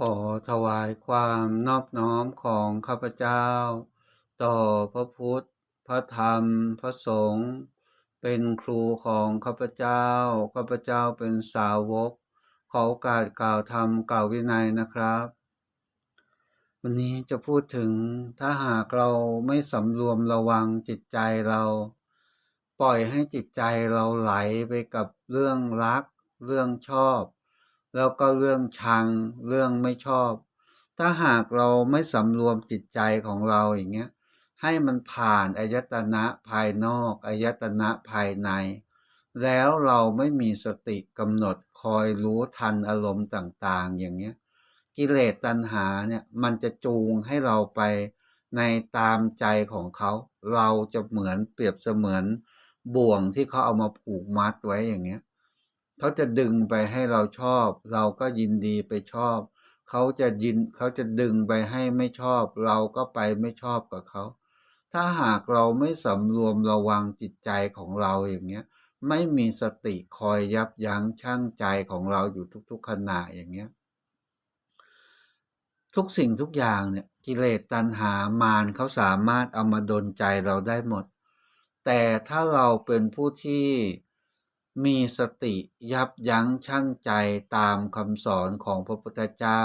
ขอถวายความนอบน้อมของข้าพเจ้า ต่อพระพุทธ พระธรรม พระสงฆ์เป็นครูของข้าพเจ้า ข้าพเจ้าเป็นสาวก ขอโอกาสกล่าวธรรมกล่าววินัยนะครับ วันนี้จะพูดถึงถ้าหากเราไม่สำรวมระวังจิตใจเรา ปล่อยให้จิตใจเราไหลไปกับเรื่องรัก เรื่องชอบ แล้วก็เรื่องชังเรื่องไม่ชอบ ถ้าหากเราไม่สำรวมจิตใจของเราอย่างเงี้ยให้มันผ่านอายตนะภายนอกอายตนะภายใน แล้วเราไม่มีสติกำหนดคอยรู้ทันอารมณ์ต่างๆ อย่างเงี้ยกิเลสตัณหาเนี่ยมันจะจูงให้เราไปในตามใจของเขา เราจะเหมือนเปรียบเสมือนบ่วงที่เขาเอามาผูกมัดไว้อย่างเงี้ย เขาจะดึงไปให้เราชอบ เราก็ยินดีไปชอบ เขาจะยินเขาจะดึงไปให้ไม่ชอบ เราก็ไปไม่ชอบกับเขา ถ้าหากเราไม่สำรวมระวังจิตใจของเราอย่างเงี้ย ไม่มีสติคอยยับยั้งชั่งใจของเราอยู่ทุกๆขณะอย่างเงี้ย ทุกสิ่งทุกอย่างเนี่ยกิเลสตัณหามารเขาสามารถเอามาดนใจเราได้หมด แต่ถ้าเราเป็นผู้ที่ มีสติยับยั้งชั่งใจตามคำสอนของพระพุทธเจ้า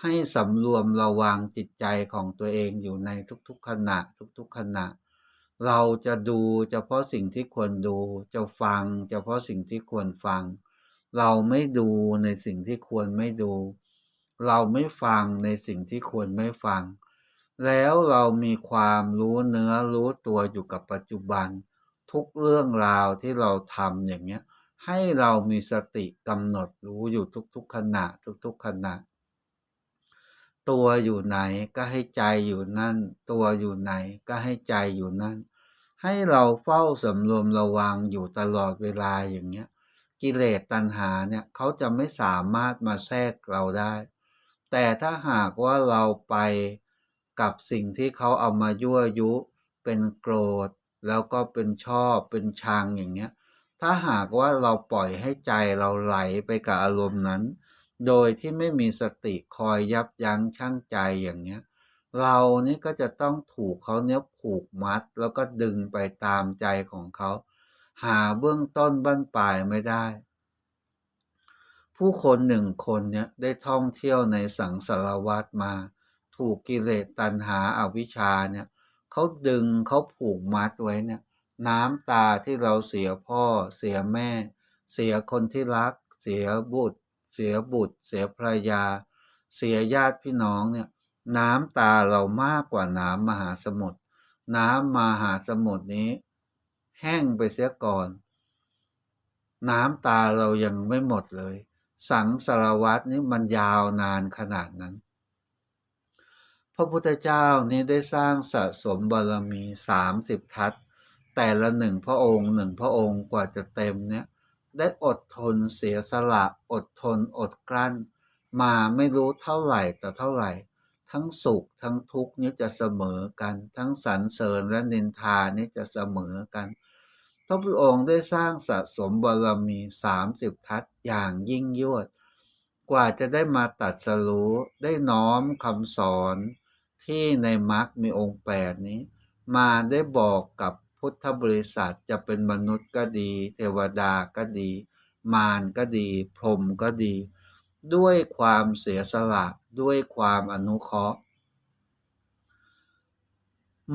ให้สำรวมระวังจิตใจของตัวเองอยู่ในทุกๆขณะทุกๆขณะ เราจะดูเฉพาะสิ่งที่ควรดู จะฟังเฉพาะสิ่งที่ควรฟัง เราไม่ดูในสิ่งที่ควรไม่ดู เราไม่ฟังในสิ่งที่ควรไม่ฟัง แล้วเรามีความรู้เนื้อรู้ตัวอยู่กับปัจจุบัน ทุกเรื่องราวที่เราทำอย่างเงี้ยให้เรามีสติกำหนดรู้อยู่ทุกๆขณะทุกๆขณะ ตัวอยู่ไหนก็ให้ใจอยู่นั่น ตัวอยู่ไหนก็ให้ใจอยู่นั่น ให้เราเฝ้าสำรวมระวังอยู่ตลอดเวลาอย่างเงี้ยกิเลสตัณหาเนี่ยเขาจะไม่สามารถมาแทรกเราได้ แต่ถ้าหากว่าเราไปกับสิ่งที่เขาเอามายั่วยุ เป็นโกรธ แล้วก็เป็นชอบเป็นชังอย่างเงี้ย ถ้าหากว่าเราปล่อยให้ใจเราไหลไปกับอารมณ์นั้น โดยที่ไม่มีสติคอยยับยั้งชั่งใจอย่างเงี้ย เรานี่ก็จะต้องถูกเขาเนี้ยผูกมัด แล้วก็ดึงไปตามใจของเขา หาเบื้องต้นบั้นปลายไม่ได้ ผู้คนหนึ่งคนเนี่ยได้ท่องเที่ยวในสังสารวัฏมา ถูกกิเลสตัณหาอาวิชชาเนี่ย เขาดึงเขาผูกมัดไว้เนี่ย น้ำตาที่เราเสียพ่อ เสียแม่ เสียคนที่รัก เสียบุตร เสียบุตร เสียภรรยา เสียญาติพี่น้องเนี่ย น้ำตาเรามากกว่าน้ำมหาสมุทรน้ำมหาสมุทรนี้ แห้งไปเสียก่อน น้ำตาเรายังไม่หมดเลย สังสารวัตนี้มันยาวนานขนาดนั้น ระพุทธเจ้านี้ได้สร้างสะสมบารมีสามสิบทัศแต่ละหนึ่งพระองค์หนึ่งพระองค์กว่าจะเต็มเนี่ยได้อดทนเสียสละ อดทนอดกลั้น มาไม่รู้เท่าไหร่ต่อเท่าไหร่ ทั้งสุขทั้งทุกข์นี้จะเสมอกัน ทั้งสรรเสริญและนินทานี้จะเสมอกัน พระพุทธองค์ได้สร้างสะสมบารมีสามสิบทัศอย่างยิ่งยวด กว่าจะได้มาตัดสรู้ได้น้อมคำสอน ที่ในมรรคมีองค์แปดนี้ มาได้บอกกับพุทธบริษัทจะเป็นมนุษย์ก็ดี เทวดาก็ดี มารก็ดี พรหมก็ดี ด้วยความเสียสละด้วยความอนุเคราะห์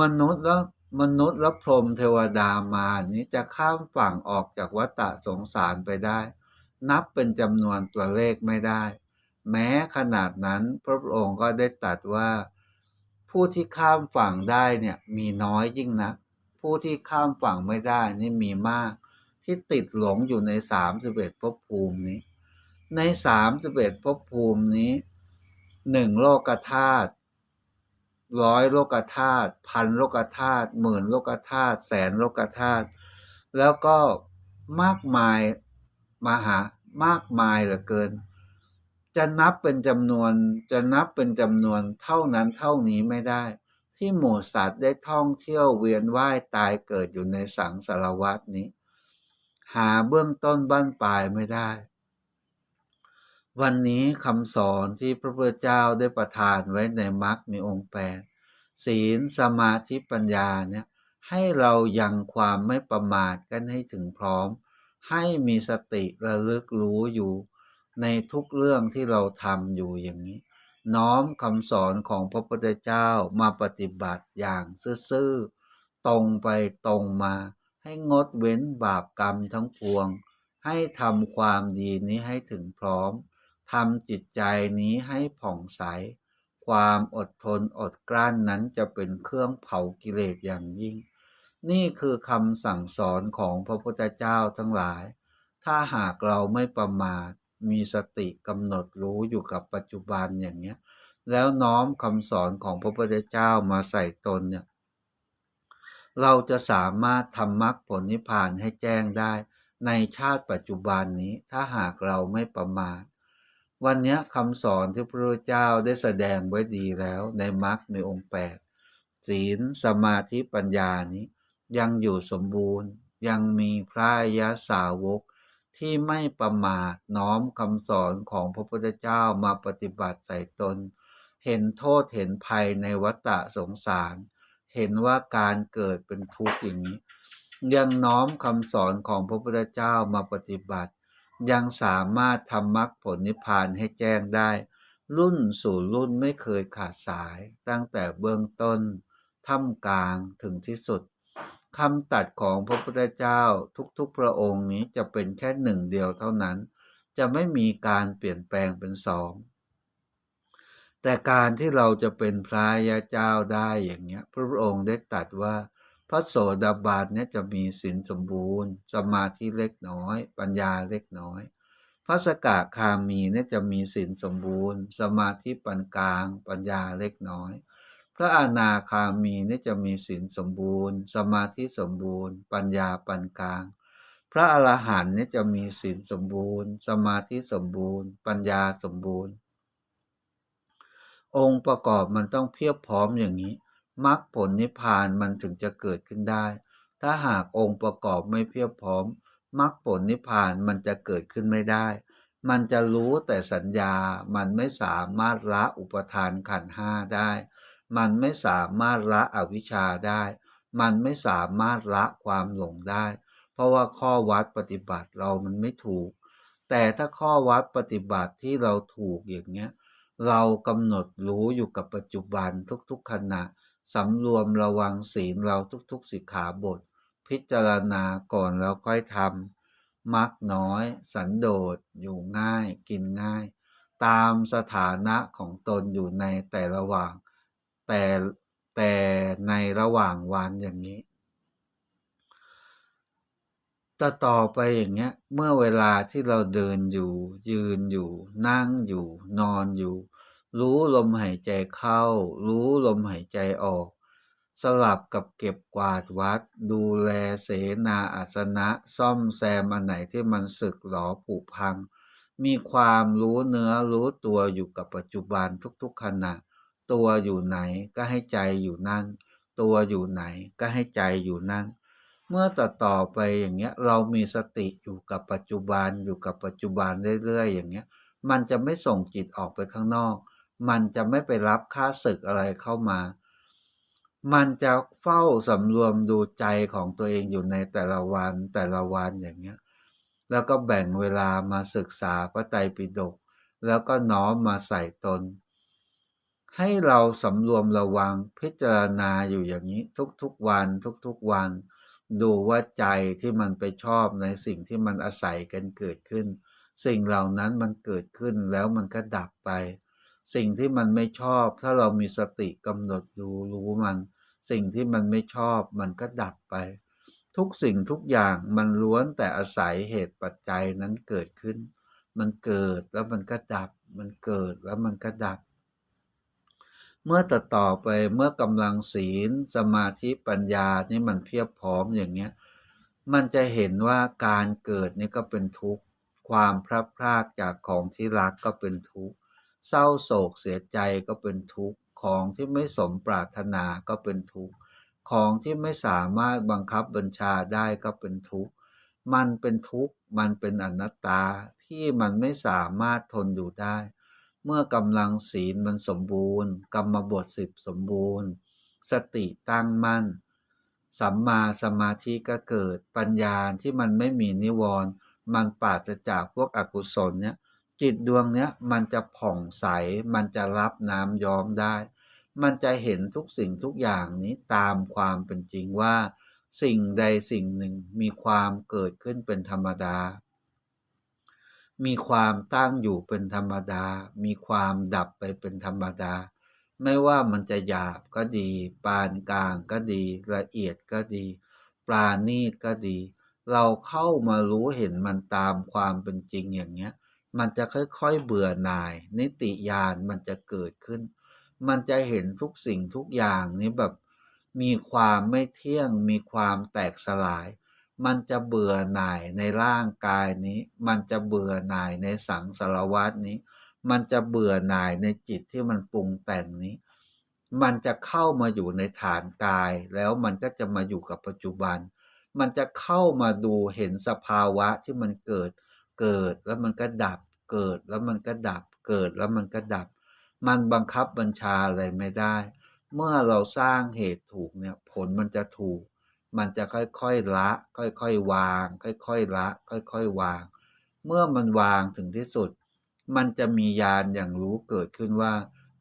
มนุษย์แล้วมนุษย์และพรหมเทวดามารนี้จะข้ามฝั่งออกจากวัฏสงสารไปได้ นับเป็นจำนวนตัวเลขไม่ได้ แม้ขนาดนั้นพระองค์ก็ได้ตรัสว่า ผู้ที่ข้ามฝั่งได้เนี่ยมีน้อยยิ่งนะผู้ที่ข้ามฝั่งไม่ได้นี่มีมาก ที่ติดหลงอยู่ในสามสิบเอ็ดภพภูมินี้ ในสามสิบเอ็ดภพภูมินี้หนึ่งโลกธาตุร้อยโลกธาตุพันโลกธาตุหมื่นโลกธาตุแสนโลกธาตุแล้วก็มากมายมหามากมายเหลือเกิน จะนับเป็นจำนวนจะนับเป็นจำนวนเท่านั้นเท่านี้ไม่ได้ ที่หมู่สัตว์ได้ท่องเที่ยวเวียนว่ายตายเกิดอยู่ในสังสารวัตนี้ หาเบื้องต้นบ้านปลายไม่ได้ วันนี้คำสอนที่พระพุทธเจ้าได้ประทานไว้ในมรรคมีองค์แปดศีลสมาธิปัญญาเนี่ยให้เรายังความไม่ประมาทกันให้ถึงพร้อม ให้มีสติระลึกรู้อยู่ ในทุกเรื่องที่เราทำอยู่อย่างนี้ น้อมคำสอนของพระพุทธเจ้ามาปฏิบัติอย่างซื่อๆตรงไปตรงมา ให้งดเว้นบาปกรรมทั้งปวง ให้ทำความดีนี้ให้ถึงพร้อมทำจิตใจนี้ให้ผ่องใส ความอดทนอดกลั้นนั้นจะเป็นเครื่องเผากิเลสอย่างยิ่ง นี่คือคำสั่งสอนของพระพุทธเจ้าทั้งหลาย ถ้าหากเราไม่ประมาท มีสติกำหนดรู้อยู่กับปัจจุบันอย่างเนี้ย แล้วน้อมคำสอนของพระพุทธเจ้ามาใส่ตนเนี่ย เราจะสามารถทำมรรคผลนิพพานให้แจ้งได้ ในชาติปัจจุบันนี้ถ้าหากเราไม่ประมาทวันนี้คำสอนที่พระพุทธเจ้าได้แสดงไว้ดีแล้วในมรรคในองค์แปดศีลสมาธิปัญญานี้ ยังอยู่สมบูรณ์ ยังมีพระอริยสาวก ที่ไม่ประมาทน้อมคำสอนของพระพุทธเจ้ามาปฏิบัติใส่ตน เห็นโทษเห็นภัยในวัฏสงสาร เห็นว่าการเกิดเป็นทุกข์อย่างนี้ ยังน้อมคำสอนของพระพุทธเจ้ามาปฏิบัติ ยังสามารถทำมรรคผลนิพพานให้แจ้งได้ รุ่นสู่รุ่นไม่เคยขาดสาย ตั้งแต่เบื้องต้นท่ามกลางถึงที่สุด คำตัดของพระพุทธเจ้าทุกๆพระองค์นี้จะเป็นแค่หนึ่งเดียวเท่านั้น จะไม่มีการเปลี่ยนแปลงเป็นสอง แต่การที่เราจะเป็นพระยาเจ้าได้อย่างเงี้ย พระองค์ได้ตัดว่า พระโสดาบันเนี่ยจะมีศีลสมบูรณ์ สมาธิเล็กน้อย ปัญญาเล็กน้อย พระสกทาคามีเนี่ยจะมีศีลสมบูรณ์ สมาธิปานกลาง ปัญญาเล็กน้อย พระอนาคามีนี่จะมีศีลสมบูรณ์ สมาธิสมบูรณ์ ปัญญาปานกลาง พระอรหันต์นี่จะมีศีลสมบูรณ์ สมาธิสมบูรณ์ ปัญญาสมบูรณ์ องค์ประกอบมันต้องเพียบพร้อมอย่างนี้มรรคผลนิพพานมันถึงจะเกิดขึ้นได้ ถ้าหากองค์ประกอบไม่เพียบพร้อมมรรคผลนิพพานมันจะเกิดขึ้นไม่ได้ มันจะรู้แต่สัญญา มันไม่สามารถละอุปทานขันห้าได้ มันไม่สามารถละอวิชชาได้ มันไม่สามารถละความหลงได้ เพราะว่าข้อวัดปฏิบัติเรามันไม่ถูก แต่ถ้าข้อวัดปฏิบัติที่เราถูกอย่างเงี้ย เรากำหนดรู้อยู่กับปัจจุบันทุกๆขณะสำรวมระวังศีลเราทุกๆสิกขาบท พิจารณาก่อนแล้วค่อยทำมักน้อย สันโดษ อยู่ง่าย กินง่าย ตามสถานะของตนอยู่ในแต่ระหว่าง แต่แต่ในระหว่างวันอย่างนี้ต่อต่อไปอย่างเงี้ย เมื่อเวลาที่เราเดินอยู่ ยืนอยู่ นั่งอยู่ นอนอยู่ รู้ลมหายใจเข้า รู้ลมหายใจออก สลับกับเก็บกวาดวัด ดูแลเสนาอาสนะ ซ่อมแซมอันไหนที่มันสึกหรอผุพัง มีความรู้เนื้อรู้ตัวอยู่กับปัจจุบันทุกๆขณะ ตัวอยู่ไหนก็ให้ใจอยู่นั่น ตัวอยู่ไหนก็ให้ใจอยู่นั่น เมื่อต่อต่อไปอย่างเงี้ยเรามีสติอยู่กับปัจจุบันอยู่กับปัจจุบันเรื่อยๆอย่างเงี้ยมันจะไม่ส่งจิตออกไปข้างนอก มันจะไม่ไปรับค่าศึกอะไรเข้ามา มันจะเฝ้าสำรวมดูใจของตัวเองอยู่ในแต่ละวันแต่ละวันอย่างเงี้ย แล้วก็แบ่งเวลามาศึกษาพระไตรปิฎก แล้วก็น้อมมาใส่ตน ให้เราสำรวมระวังพิจารณาอยู่อย่างนี้ ทุกๆวันทุกๆวัน ดูว่าใจที่มันไปชอบในสิ่งที่มันอาศัยกันเกิดขึ้น สิ่งเหล่านั้นมันเกิดขึ้นแล้วมันก็ดับไป สิ่งที่มันไม่ชอบ ถ้าเรามีสติกำหนดดูรู้มัน สิ่งที่มันไม่ชอบมันก็ดับไป ทุกสิ่งทุกอย่างมันล้วนแต่อาศัยเหตุปัจจัยนั้นเกิดขึ้น มันเกิดแล้วมันก็ดับ มันเกิดแล้วมันก็ดับ เมื่อต่อต่อไปเมื่อกำลังศีล สมาธิปัญญานี่มันเพียบพร้อมอย่างเงี้ยมันจะเห็นว่าการเกิดนี่ก็เป็นทุกข์ ความพลัดพรากจากของที่รักก็เป็นทุกข์ เศร้าโศกเสียใจก็เป็นทุกข์ ของที่ไม่สมปรารถนาก็เป็นทุกข์ ของที่ไม่สามารถบังคับบัญชาได้ก็เป็นทุกข์ มันเป็นทุกข์ มันเป็นอนัตตาที่มันไม่สามารถทนอยู่ได้ เมื่อกำลังศีลมันสมบูรณ์ กรรมบทสิบสมบูรณ์ สติตั้งมั่น สัมมาสมาธิก็เกิดปัญญาที่มันไม่มีนิวรณ์มันปราศจากพวกอกุศลเนี่ยจิตดวงเนี้ยมันจะผ่องใส มันจะรับน้ำย้อมได้ มันจะเห็นทุกสิ่งทุกอย่างนี้ตามความเป็นจริงว่า สิ่งใดสิ่งหนึ่งมีความเกิดขึ้นเป็นธรรมดา มีความตั้งอยู่เป็นธรรมดา มีความดับไปเป็นธรรมดา ไม่ว่ามันจะหยาบก็ดี ปานกลางก็ดี ละเอียดก็ดี ปราณีตก็ดี เราเข้ามารู้เห็นมันตามความเป็นจริงอย่างเนี้ย มันจะค่อยๆเบื่อหน่าย นิติญาณมันจะเกิดขึ้น มันจะเห็นทุกสิ่งทุกอย่างนี้แบบ มีความไม่เที่ยง มีความแตกสลาย มันจะเบื่อหน่ายในร่างกายนี้ มันจะเบื่อหน่ายในสังสารวัตนี้ มันจะเบื่อหน่ายในจิตที่มันปรุงแต่งนี้ มันจะเข้ามาอยู่ในฐานกาย แล้วมันก็จะมาอยู่กับปัจจุบัน มันจะเข้ามาดูเห็นสภาวะที่มันเกิด เกิดแล้วมันก็ดับ เกิดแล้วมันก็ดับ เกิดแล้วมันก็ดับ มันบังคับบัญชาอะไรไม่ได้ เมื่อเราสร้างเหตุถูกเนี่ยผลมันจะถูก มันจะค่อยๆละ ค่อยๆวาง ค่อยๆละ ค่อยๆวาง เมื่อมันวางถึงที่สุด มันจะมีญาณอย่างรู้เกิดขึ้นว่า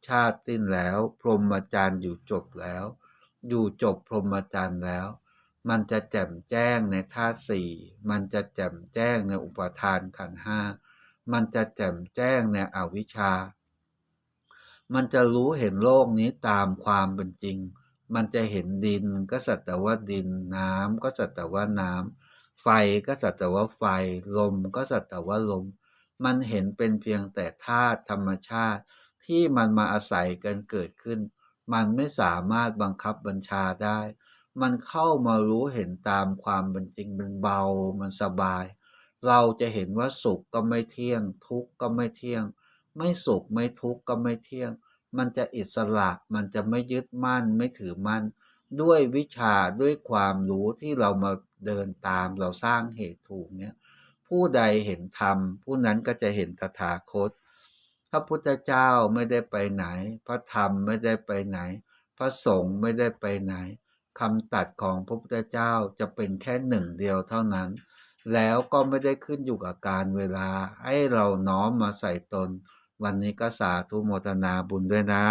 ชาติสิ้นแล้ว พรหมจรรย์อยู่จบแล้ว อยู่จบพรหมจรรย์แล้ว มันจะแจ่มแจ้งในธาตุสี่มันจะแจ่มแจ้งในอุปทานขันห้ามันจะแจ่มแจ้งในอวิชชา มันจะรู้เห็นโลกนี้ตามความเป็นจริง มันจะเห็นดินก็สัตว์แต่ว่าดินน้ำก็สัตว์แต่ว่าน้ำไฟก็สัตว์แต่ว่าไฟ ลมก็สัตว์แต่ว่าลม มันเห็นเป็นเพียงแต่ธาตุธรรมชาติ ที่มันมาอาศัยกันเกิดขึ้น มันไม่สามารถบังคับบัญชาได้ มันเข้ามารู้เห็นตามความเป็นจริงมันเบา มันสบาย เราจะเห็นว่าสุขก็ไม่เที่ยง ทุกข์ก็ไม่เที่ยง ไม่สุขไม่ทุกข์ก็ไม่เที่ยง มันจะอิสระ มันจะไม่ยึดมั่นไม่ถือมั่น ด้วยวิชาด้วยความรู้ที่เรามาเดินตามเราสร้างเหตุถูกเนี่ยผู้ใดเห็นธรรม ผู้นั้นก็จะเห็นตถาคต พระพุทธเจ้าไม่ได้ไปไหน พระธรรมไม่ได้ไปไหน พระสงฆ์ไม่ได้ไปไหนคำตัดของพระพุทธเจ้าจะเป็นแค่หนึ่งเดียวเท่านั้น แล้วก็ไม่ได้ขึ้นอยู่กับการเวลาให้เราน้อมมาใส่ตน วันนี้ก็สาธุโมทนาบุญด้วยนะ